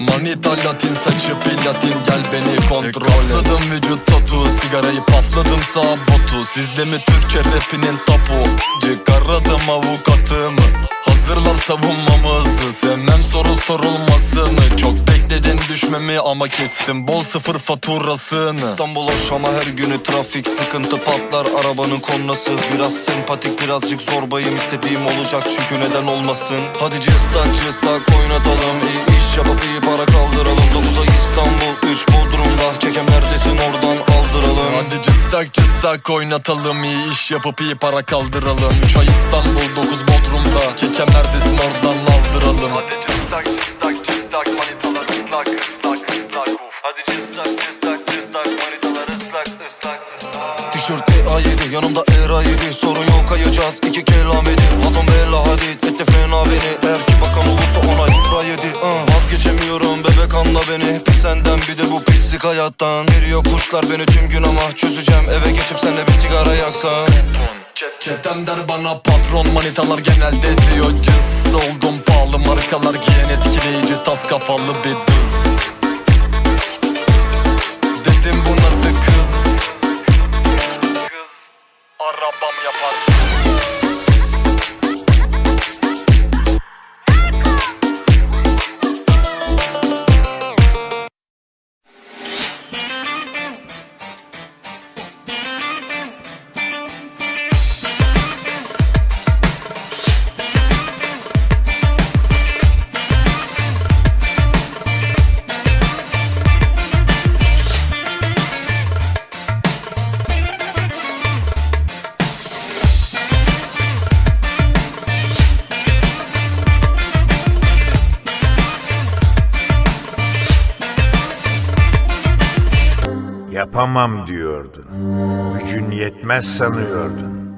Manita latin saçı platin. Gel beni kontrol et. Katladım vücut tatu sigarayı pafladım sağ botu. Sizde mi Türkçe rapinin tapu? Çıkaradım avukatımı. Hazırlan savunmamızı. Sevmem soru sorulmasını Çok bekledin düşmemi ama kestim. Bol sıfır faturasını. İstanbul Şam'a her günü trafik sıkıntı patlar. Arabanın kornası Biraz sempatik birazcık zorbayım. İstediğim olacak çünkü neden olmasın? Hadi cıstak cıstak oynatalım. İyi iyi para kaldıralım. 9'a İstanbul 3 Bodrum'da. Kekem neredesin oradan aldıralım. Hadi cıstak cıstak oynatalım iyi iş yapıp iyi para kaldıralım. 3 ay İstanbul 9 Bodrum'da. Kekem neredesin oradan aldıralım. Hadi cıstak cıstak cıstak manitalar ıslak ıslak ıslak. Uf. Hadi cıstak cıstak cıstak manitalar ıslak ıslak ıslak. Tişört A7 yanımda ERA7 Sorun yok kayacağız. İki kelam edin. Atom bella hadid etti fena beni. Eğer Vazgeçemiyorum bebek anla beni. Bir senden bir de bu pislik hayattan. Veriyor kuşlar beni tüm gün ama Çözeceğim. Eve geçip senle bir sigara yaksan. Çetem der bana patron manitalar genelde diyor cız. Oldum pahalı markalar giyen etkileyici tas kafalı bir dız Dedim bu nasıl kız? Kız arabam yapar Yapamam diyordun. Gücün yetmez sanıyordun.